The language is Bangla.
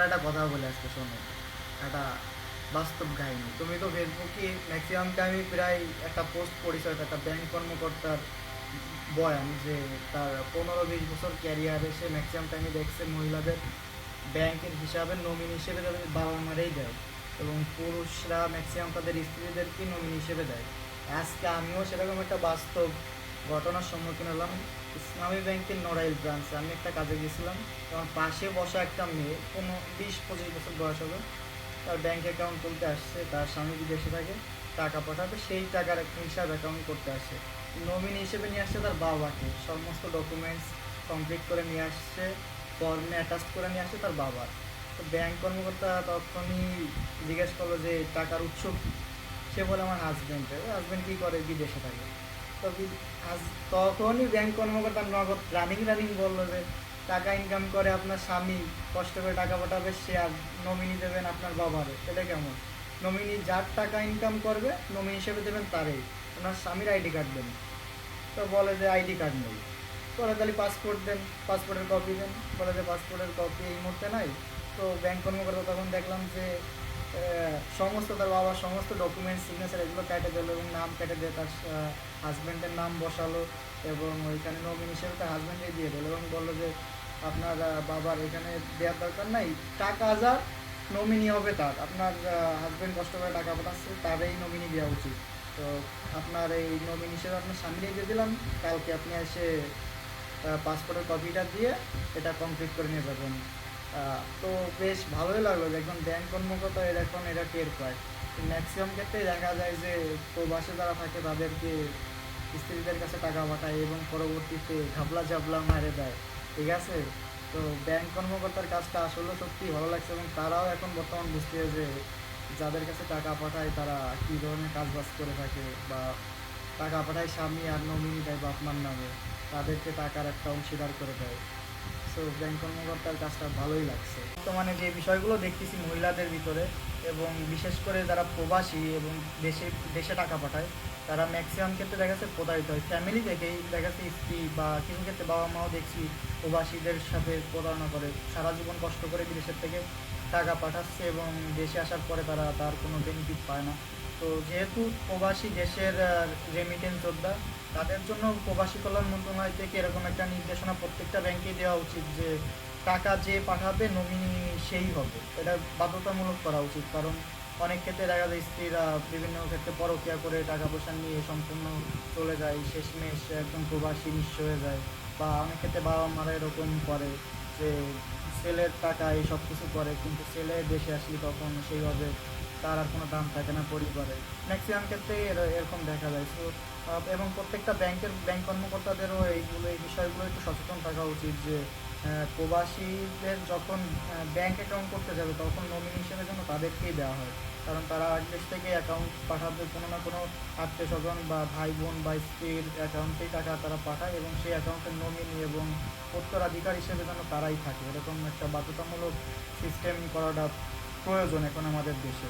তোমার একটা কথা বলে আজকে, শোনো। একটা বাস্তব কাহিনী। তুমি তো ফেসবুকে ম্যাক্সিমাম টাইমে প্রায় একটা পোস্ট করেছ একটা ব্যাংক কর্মকর্তার বয়ান যে তার পনেরো বিশ বছর ক্যারিয়ারে সে ম্যাক্সিমাম টাইমে দেখছে মহিলাদের ব্যাংকের হিসাবে নমিনি হিসেবে তাদের বাবা মারাই দেয় এবং পুরুষরা ম্যাক্সিমাম তাদের স্ত্রীদেরকে নমিনি হিসেবে দেয়। আজকে আমিও সেরকম একটা বাস্তব ঘটনার সম্মুখীন হলাম। ইসলামী ব্যাংকের নড়াইল ব্রাঞ্চে আমি একটা কাজে গেছিলাম আমার পাশে বসা একটা মেয়ে কোনো বিশ, পঁচিশ বছর বয়স হবে। তার ব্যাংক অ্যাকাউন্ট খুলতে আসছে, তার স্বামী বিদেশে থাকে, টাকা পাঠাবে, সেই টাকার একটা হিসাব অ্যাকাউন্ট করতে আসছে। নমিনি হিসেবে নিয়ে আসছে তার বাবাকে। সমস্ত ডকুমেন্টস কমপ্লিট করে নিয়ে আসছে ফর্মে অ্যাটাচ করে নিয়ে আসছে তার বাবার। তো ব্যাংক কর্মকর্তা তখনই জিজ্ঞেস করল যে, টাকার উৎস কী? সে বলে, আমার হাজব্যান্ডের হাজব্যান্ড কী করে? বিদেশে থাকে। আজ- তখনই ব্যাংক কর্মকর্তা নগদ রানিং রানিং বলল যে, টাকা ইনকাম করে আপনার স্বামী কষ্ট করে টাকা পাঠাবে, সে আর নমিনি দেবেন আপনার বাবারে। এটা কেমন? নমিনি যার টাকা ইনকাম করবে নমিনি হিসেবে দেবেন তারই। আপনার স্বামীর আইডি কার্ড দেন। তো বলে যে আইডি কার্ড নেই। বলে তাহলে পাসপোর্ট দেন পাসপোর্টের কপি দেন। বলে যে পাসপোর্টের কপি এই মুহূর্তে নাই। তো ব্যাংক কর্মকর্তা তখন দেখলাম যে সমস্ত তার বাবার সমস্ত ডকুমেন্টস সিগনেচার এগুলো কেটে দিল এবং নাম কেটে দিয়ে তার হাজব্যান্ডের নাম বসালো এবং ওইখানে নমিনি হিসেবে তার হাজব্যান্ডে দিয়ে দিল এবং বলল যে আপনার বাবার এখানে দেওয়ার দরকার নাই, টাকা যা নমিনি হবে তার। আপনার হাজব্যান্ড কষ্ট করে টাকা পাঠাচ্ছে, তারই নমিনি দেওয়া উচিত। তো আপনার এই নমিনি হিসেবে আপনার স্বামীরই দিয়ে দিলাম, কালকে আপনি এসে পাসপোর্টের কপিটা দিয়ে এটা কমপ্লিট করে নিয়ে যাবেন। তো বেশ ভালোই লাগল। যে একজন ব্যাংক কর্মকর্তা এর এখন এটা টের পায়। ম্যাক্সিমাম ক্ষেত্রেই দেখা যায় যে, প্রবাসে যারা থাকে, তাদেরকে স্ত্রীদের কাছে টাকা পাঠায় এবং পরবর্তীতে ঘাবলা ঝাবলা মারে দেয়। ঠিক আছে? তো ব্যাংক কর্মকর্তার কাজটা আসলে সত্যি ভালো লাগছে এবং তারাও এখন বর্তমান বুঝতে যে, যাদের কাছে টাকা পাঠায়, তারা কী ধরনের কাজ বাজ করে থাকে বা টাকা পাঠায় স্বামী আর নমিনি দেয় বাপ মার নামে, তাদেরকে টাকার একটা অংশীদার করে দেয়। সো ব্যাংক কর্মকর্তার কাজটা ভালোই লাগছে। বর্তমানে যে বিষয়গুলো দেখতেছি মহিলাদের ভিতরে এবং বিশেষ করে যারা প্রবাসী এবং দেশে দেশে টাকা পাঠায়, তারা ম্যাক্সিমাম ক্ষেত্রে দেখা যাচ্ছে প্রতারিত হয়। ফ্যামিলি থেকেই দেখা যাচ্ছে স্ত্রী বা কিছু ক্ষেত্রে বাবা মাও দেখছি প্রবাসীদের সাথে প্রতারণা করে। সারা জীবন কষ্ট করে বিদেশের থেকে টাকা পাঠাচ্ছে এবং দেশে আসার পরে তারা, তার কোনো বেনিফিট পায় না। তো যেহেতু প্রবাসী দেশের রেমিটেন্স যোদ্ধা, তাদের জন্য প্রবাসী কল্যাণ মন্ত্রণালয় থেকে এরকম একটা নির্দেশনা প্রত্যেকটা ব্যাংকে দেওয়া উচিত যে, টাকা যে পাঠাবে নমিনি সেই হবে। এটা বাধ্যতামূলক করা উচিত। কারণ অনেক ক্ষেত্রে দেখা যায় স্ত্রীরা বিভিন্ন ক্ষেত্রে পরকিয়া করে টাকা পয়সা নিয়ে সম্পূর্ণ চলে যায়, শেষমেশ একদম প্রবাসী নিঃস্ব হয়ে যায়। বা অনেক ক্ষেত্রে বাবা মারা এরকম করে যে, ছেলের টাকা এই সব কিছু করে, কিন্তু ছেলে দেশে আসলে তখন সেইভাবে তার আর কোনো দাম থাকে না পরিবারে। ম্যাক্সিমাম ক্ষেত্রে এর- এরকম দেখা যায়। সো এবং প্রত্যেকটা ব্যাংকের, ব্যাংক কর্মকর্তাদেরও এইগুলো, এই বিষয়গুলো একটু সচেতন থাকা উচিত যে প্রবাসীদের যখন ব্যাংক অ্যাকাউন্ট করতে যাবে, তখন নমিনি হিসেবে যেন তাদেরকেই দেওয়া হয়। কারণ তারা দেশ থেকে অ্যাকাউন্ট পাঠাবে কোনো না কোনো আত্মীয় স্বজন বা ভাই বোন বা স্ত্রীর অ্যাকাউন্টেই টাকা তারা পাঠায় এবং সেই অ্যাকাউন্টের নমিনি এবং উত্তরাধিকার হিসেবে যেন তারাই থাকে। এরকম একটা বাধ্যতামূলক সিস্টেম করাটা প্রয়োজন এখন আমাদের দেশে।